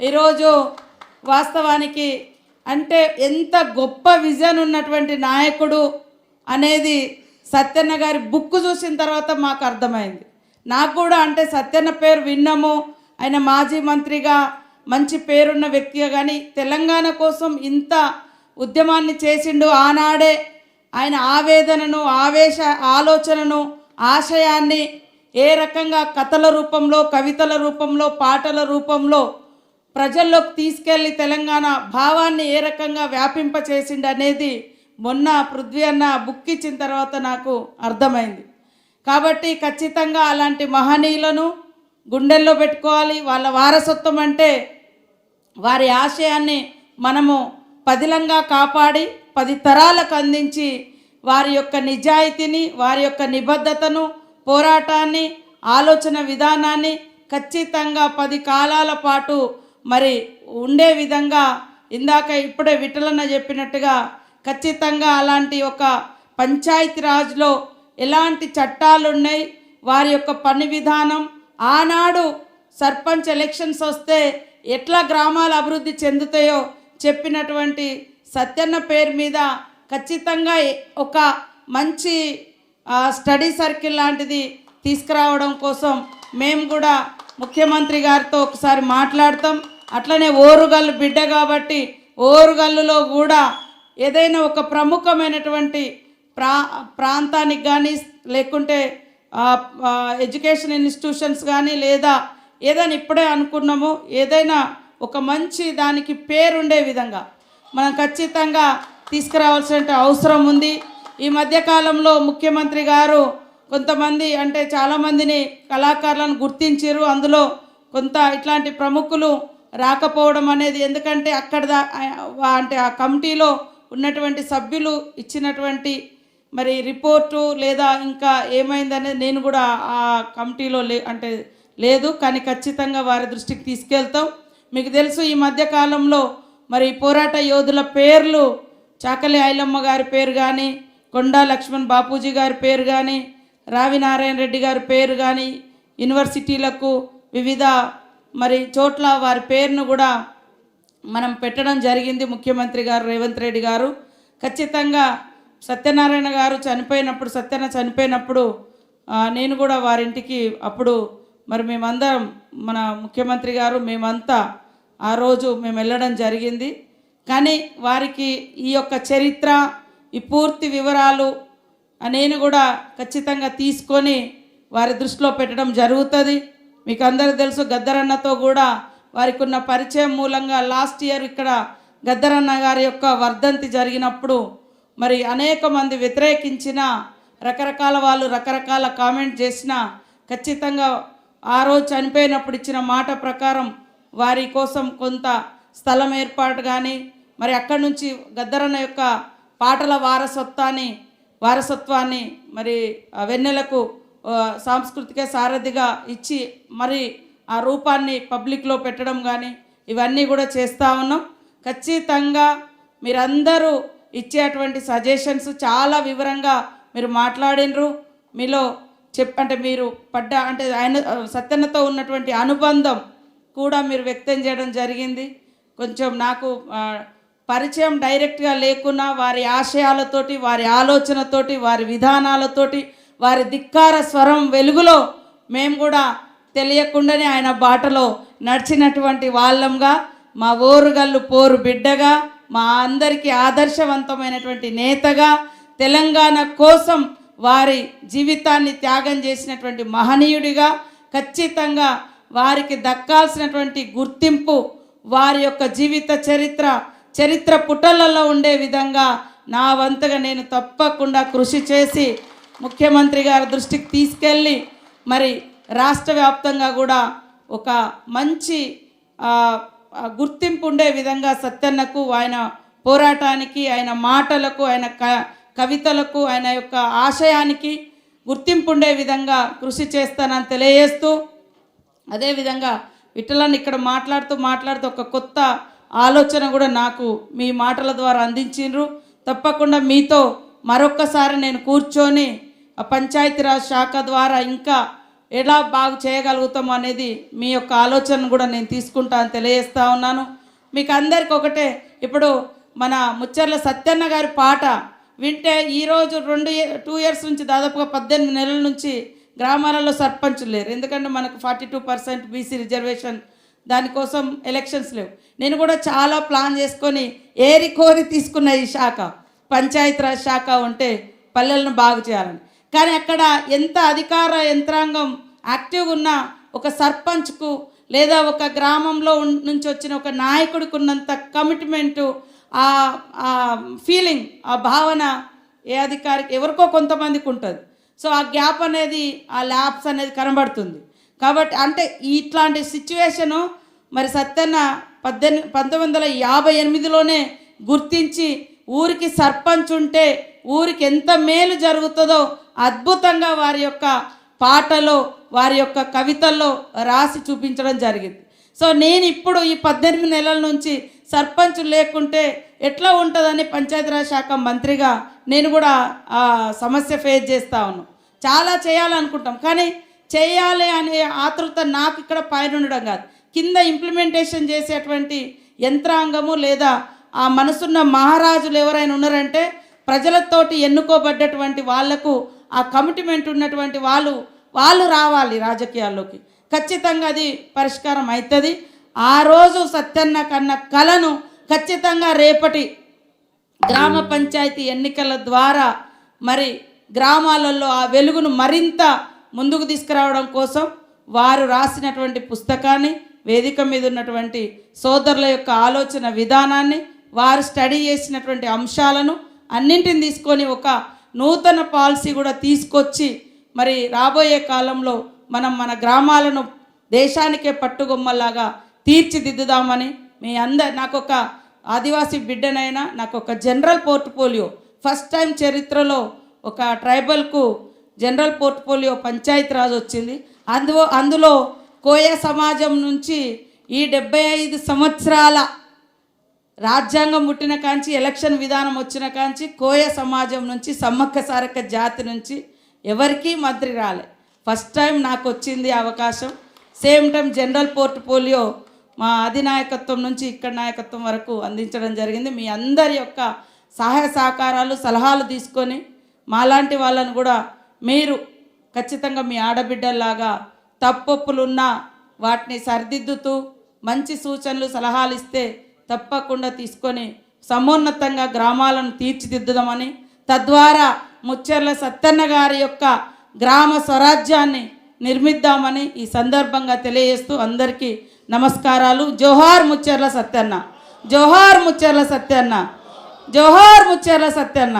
ఈరోజు వాస్తవానికి అంటే ఎంత గొప్ప విజన్ ఉన్నటువంటి నాయకుడు అనేది సత్యన్న గారి బుక్ చూసిన తర్వాత మాకు అర్థమైంది. నాకు కూడా అంటే సత్యన్న పేరు విన్నాము. ఆయన మాజీ మంత్రిగా మంచి పేరున్న వ్యక్తిగా కానీ తెలంగాణ కోసం ఇంత ఉద్యమాన్ని చేసిండు ఆనాడే ఆయన ఆవేదనను ఆవేశ ఆలోచనను ఆశయాన్ని ఏ రకంగా కథల రూపంలో కవితల రూపంలో పాటల రూపంలో ప్రజల్లోకి తీసుకెళ్ళి తెలంగాణ భావాన్ని ఏ రకంగా వ్యాపింపచేసిండు అనేది మొన్న పృథ్వీ అన్న బుక్ ఇచ్చిన తర్వాత నాకు అర్థమైంది. కాబట్టి ఖచ్చితంగా అలాంటి మహనీయులను గుండెల్లో పెట్టుకోవాలి. వాళ్ళ వారసత్వం అంటే వారి ఆశయాన్ని మనము పదిలంగా కాపాడి పది తరాలకు అందించి వారి యొక్క నిజాయితీని వారి యొక్క నిబద్ధతను పోరాటాన్ని ఆలోచన విధానాన్ని ఖచ్చితంగా పది కాలాల పాటు మరి ఉండే విధంగా ఇందాక ఇప్పుడే విఠలన్న చెప్పినట్టుగా ఖచ్చితంగా అలాంటి ఒక పంచాయతీరాజ్లో ఎలాంటి చట్టాలు ఉన్నాయి వారి యొక్క పని విధానం ఆనాడు సర్పంచ్ ఎలక్షన్స్ వస్తే ఎట్లా గ్రామాలు అభివృద్ధి చెందుతాయో చెప్పినటువంటి సత్యన్న పేరు మీద ఖచ్చితంగా ఒక మంచి స్టడీ సర్కిల్ లాంటిది తీసుకురావడం కోసం మేము కూడా ముఖ్యమంత్రి గారితో ఒకసారి మాట్లాడతాం. అట్లనే ఓరుగల్లు బిడ్డ కాబట్టి ఓరుగల్లులో కూడా ఏదైనా ఒక ప్రముఖమైనటువంటి ప్రా ప్రాంతానికి కానీ లేకుంటే ఎడ్యుకేషన్ ఇన్స్టిట్యూషన్స్ కానీ లేదా ఏదైనా ఇప్పుడే అనుకున్నాము ఏదైనా ఒక మంచి దానికి పేరుండే విధంగా మనం ఖచ్చితంగా తీసుకురావాల్సిన అవసరం ఉంది. ఈ మధ్యకాలంలో ముఖ్యమంత్రి గారు కొంతమంది అంటే చాలామందిని కళాకారులను గుర్తించారు అందులో కొంత ఇట్లాంటి ప్రముఖులు రాకపోవడం అనేది ఎందుకంటే అక్కడ అంటే ఆ కమిటీలో ఉన్నటువంటి సభ్యులు ఇచ్చినటువంటి మరి రిపోర్టు లేదా ఇంకా ఏమైందనేది నేను కూడా ఆ కమిటీలో లే అంటే లేదు. కానీ ఖచ్చితంగా వారి దృష్టికి తీసుకెళ్తాం. మీకు తెలుసు ఈ మధ్య కాలంలో మరి పోరాట యోధుల పేర్లు చాకలి ఐలమ్మ గారి పేరు కానీ కొండా లక్ష్మణ్ బాపూజీ గారి పేరు కానీ రావి నారాయణ రెడ్డి గారి పేరు కానీ యూనివర్సిటీలకు వివిధ మరి చోట్ల వారి పేరును కూడా మనం పెట్టడం జరిగింది ముఖ్యమంత్రి గారు రేవంత్ రెడ్డి గారు. ఖచ్చితంగా సత్యనారాయణ గారు చనిపోయినప్పుడు సత్యన చనిపోయినప్పుడు నేను కూడా వారింటికి అప్పుడు మరి మేమందరం మన ముఖ్యమంత్రి గారు మేమంతా ఆ రోజు మేము వెళ్ళడం జరిగింది. కానీ వారికి ఈ యొక్క చరిత్ర ఈ పూర్తి వివరాలు నేను కూడా ఖచ్చితంగా తీసుకొని వారి దృష్టిలో పెట్టడం జరుగుతుంది. మీకు అందరికీ తెలుసు గద్దరన్నతో కూడా వారికి ఉన్న పరిచయం మూలంగా లాస్ట్ ఇయర్ ఇక్కడ గద్దరన్న గారి యొక్క వర్ధంతి జరిగినప్పుడు మరి అనేక మంది వ్యతిరేకించిన రకరకాల వాళ్ళు రకరకాల కామెంట్ చేసిన ఖచ్చితంగా ఆ రోజు చనిపోయినప్పుడు ఇచ్చిన మాట ప్రకారం వారి కోసం కొంత స్థలం ఏర్పాటు కానీ మరి అక్కడి నుంచి గద్దరన్న యొక్క పాటల వారసత్వాన్ని వారసత్వాన్ని మరి ఆ వెన్నెలకు సాంస్కృతిక సారథిగా ఇచ్చి మరి ఆ రూపాన్ని పబ్లిక్లో పెట్టడం కానీ ఇవన్నీ కూడా చేస్తూ ఉన్నాం. ఖచ్చితంగా మీరందరూ ఇచ్చేటువంటి సజెషన్స్ చాలా వివరంగా మీరు మాట్లాడినరు. మీలో చెప్ అంటే మీరు పడ్డ అంటే ఆయన సత్యనతో ఉన్నటువంటి అనుబంధం కూడా మీరు వ్యక్తం చేయడం జరిగింది. కొంచెం నాకు పరిచయం డైరెక్ట్గా లేకున్నా వారి ఆశయాలతోటి వారి ఆలోచనతోటి వారి విధానాలతోటి వారి ధిక్కార స్వరం వెలుగులో మేము కూడా తెలియకుండానే ఆయన బాటలో నడిచినటువంటి వాళ్ళంగా మా ఓరుగల్లు పోరు బిడ్డగా మా అందరికీ ఆదర్శవంతమైనటువంటి నేతగా తెలంగాణ కోసం వారి జీవితాన్ని త్యాగం చేసినటువంటి మహనీయుడిగా ఖచ్చితంగా వారికి దక్కాల్సినటువంటి గుర్తింపు వారి యొక్క జీవిత చరిత్ర చరిత్ర పుటలలో ఉండే విధంగా నా వంతుగా నేను తప్పకుండా కృషి చేసి ముఖ్యమంత్రి గారి దృష్టికి తీసుకెళ్ళి మరి రాష్ట్ర వ్యాప్తంగా కూడా ఒక మంచి గుర్తింపు ఉండే విధంగా సత్యన్నకు ఆయన పోరాటానికి ఆయన మాటలకు ఆయన క కవితలకు ఆయన యొక్క ఆశయానికి గుర్తింపు ఉండే విధంగా కృషి చేస్తానని తెలియజేస్తూ అదేవిధంగా విఠలన్ ఇక్కడ మాట్లాడుతూ మాట్లాడుతూ ఒక కొత్త ఆలోచన కూడా నాకు మీ మాటల ద్వారా అందించిండ్రు. తప్పకుండా మీతో మరొక్కసారి నేను కూర్చొని పంచాయతీరాజ్ శాఖ ద్వారా ఇంకా ఎలా బాగు చేయగలుగుతాం అనేది మీ యొక్క ఆలోచన కూడా నేను తీసుకుంటాను తెలియజేస్తా ఉన్నాను. మీకు అందరికి ఒకటే ఇప్పుడు మన ముచ్చర్ల సత్యన్న గారి పాట వింటే ఈరోజు రెండు టూ ఇయర్స్ నుంచి దాదాపుగా పద్దెనిమిది నెలల నుంచి గ్రామాలలో సర్పంచులు లేరు. ఎందుకంటే మనకు forty two percent BC reservation దానికోసం ఎలక్షన్స్ లేవు. నేను కూడా చాలా ప్లాన్ చేసుకొని ఏరి కోరి తీసుకున్న ఈ శాఖ పంచాయతీరాజ్ శాఖ ఉంటే పల్లెలను బాగు చేయాలని. కానీ అక్కడ ఎంత అధికార యంత్రాంగం యాక్టివ్గా ఉన్న ఒక సర్పంచ్కు లేదా ఒక గ్రామంలో నుంచి వచ్చిన ఒక నాయకుడికి ఉన్నంత కమిట్మెంటు ఆ ఆ ఫీలింగ్ ఆ భావన ఏ అధికారికి ఎవరికో కొంతమందికి ఉంటుంది. సో ఆ గ్యాప్ అనేది ఆ ల్యాబ్స్ అనేది కనబడుతుంది. కాబట్టి అంటే ఇట్లాంటి సిచ్యువేషను మరి సత్యన్న పద్దెనిమిది పంతొమ్మిది వందల యాభై ఎనిమిదిలోనే గుర్తించి ఊరికి సర్పంచ్ ఉంటే ఊరికి ఎంత మేలు జరుగుతుందో అద్భుతంగా వారి యొక్క పాటలో వారి యొక్క కవితల్లో రాసి చూపించడం జరిగింది. సో నేను ఇప్పుడు ఈ పద్దెనిమిది నెలల నుంచి సర్పంచ్ లేకుంటే ఎట్లా ఉంటుందని పంచాయతీరాజ్ శాఖ మంత్రిగా నేను కూడా ఆ సమస్య ఫేస్ చేస్తా ఉన్నాను. చాలా చేయాలనుకుంటాం. కానీ చేయాలి అనే ఆతృత నాకు ఇక్కడ పైన ఉండడం కాదు. కింద ఇంప్లిమెంటేషన్ చేసేటువంటి యంత్రాంగము లేదా ఆ మనసున్న మహారాజులు ఎవరైనా ఉన్నారంటే ప్రజలతోటి ఎన్నుకోబడ్డటువంటి వాళ్ళకు ఆ కమిట్మెంట్ ఉన్నటువంటి వాళ్ళు వాళ్ళు రావాలి రాజకీయాల్లోకి. ఖచ్చితంగా అది పరిష్కారం అవుతుంది ఆ రోజు సత్యన్న కన్న కళను ఖచ్చితంగా రేపటి గ్రామ పంచాయతీ ఎన్నికల ద్వారా మరి గ్రామాలలో ఆ వెలుగును మరింత ముందుకు తీసుకురావడం కోసం వారు రాసినటువంటి పుస్తకాన్ని వేదిక మీద ఉన్నటువంటి సోదరుల యొక్క ఆలోచన విధానాన్ని వారు స్టడీ చేసినటువంటి అంశాలను అన్నింటిని తీసుకొని ఒక నూతన పాలసీ కూడా తీసుకొచ్చి మరి రాబోయే కాలంలో మనం మన గ్రామాలను దేశానికే పట్టుగొమ్మలాగా తీర్చిదిద్దుదామని మీ అందరు నాకు ఒక ఆదివాసీ బిడ్డనైనా నాకు ఒక జనరల్ పోర్ట్ఫోలియో ఫస్ట్ టైం చరిత్రలో ఒక ట్రైబల్కు జనరల్ పోర్ట్ఫోలియో పంచాయతీ రాజ్ వచ్చింది. అందులో అందులో కోయ సమాజం నుంచి ఈ డెబ్బై ఐదు సంవత్సరాల రాజ్యాంగం పుట్టిన కాంచి ఎలక్షన్ విధానం వచ్చిన కాంచి కోయ సమాజం నుంచి సమ్మక్క సారక్క జాతి నుంచి ఎవరికీ మంత్రి రాలే. ఫస్ట్ టైం నాకు వచ్చింది అవకాశం. సేమ్ టైం జనరల్ పోర్ట్ఫోలియో మా అధినాయకత్వం నుంచి ఇక్కడ నాయకత్వం వరకు అందించడం జరిగింది. మీ అందరి యొక్క సహాయ సహకారాలు సలహాలు తీసుకొని మాలాంటి వాళ్ళను కూడా మీరు ఖచ్చితంగా మీ ఆడబిడ్డల్లాగా తప్పొప్పులున్నా వాటిని సరిదిద్దుతూ మంచి సూచనలు సలహాలు ఇస్తే తప్పకుండా తీసుకొని సమున్నతంగా గ్రామాలను తీర్చిదిద్దుదామని తద్వారా ముచ్చెర్ల సత్తన్న గారి యొక్క గ్రామ స్వరాజ్యాన్ని నిర్మిద్దామని ఈ సందర్భంగా తెలియజేస్తూ అందరికీ నమస్కారాలు. జోహార్ ముచ్చెర్ల సత్యన్న జోహార్ ముచ్చెర్ల సత్యన్న జోహార్ ముచ్చెర్ల సత్యన్న